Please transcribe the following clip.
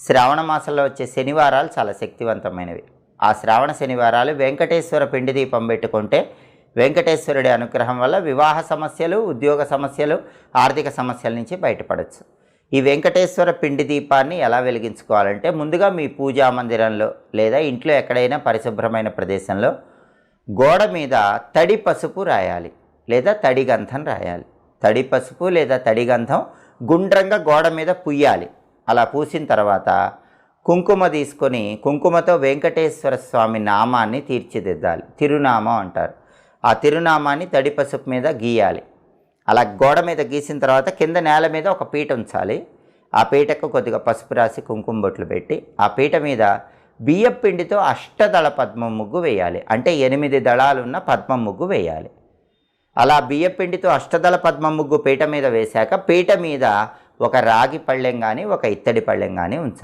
శ్రావణ మాసంలో వచ్చే శనివారాలు చాలా శక్తివంతమైనవి. ఆ శ్రావణ శనివారాలు వెంకటేశ్వర పిండి దీపం పెట్టుకుంటే వెంకటేశ్వరుడి అనుగ్రహం వల్ల వివాహ సమస్యలు ఉద్యోగ సమస్యలు ఆర్థిక సమస్యల నుంచి బయటపడవచ్చు ఈ వెంకటేశ్వర పిండి దీపాన్ని ఎలా వెలిగించుకోవాలంటే ముందుగా మీ పూజా మందిరంలో లేదా ఇంట్లో ఎక్కడైనా పరిశుభ్రమైన ప్రదేశంలో గోడ మీద తడి పసుపు రాయాలి లేదా తడి గంధం రాయాలి. తడి పసుపు లేదా తడి గంధం గుండ్రంగా గోడ మీద పుయ్యాలి. అలా పూసిన తర్వాత కుంకుమ తీసుకొని కుంకుమతో వెంకటేశ్వర స్వామి నామాన్ని తీర్చిదిద్దాలి. తిరునామం అంటారు. ఆ తిరునామాన్ని తడి పసుపు మీద గీయాలి. అలా గోడ మీద గీసిన తర్వాత కింద నేల మీద ఒక పీట ఉంచాలి. ఆ పీటకు కొద్దిగా పసుపు రాసి కుంకుమ బొట్లు పెట్టి ఆ పీట మీద బియ్యం పిండితో అష్టదళ పద్మం ముగ్గు వేయాలి. అంటే ఎనిమిది దళాలున్న పద్మం ముగ్గు వేయాలి. అలా బియ్యం పిండితో అష్టదళ పద్మం ముగ్గు పీట మీద వేశాక పీట మీద ఒక రాగి పళ్ళెం కానీ ఒక ఇత్తడి పళ్ళెం కానీ ఉంచాలి.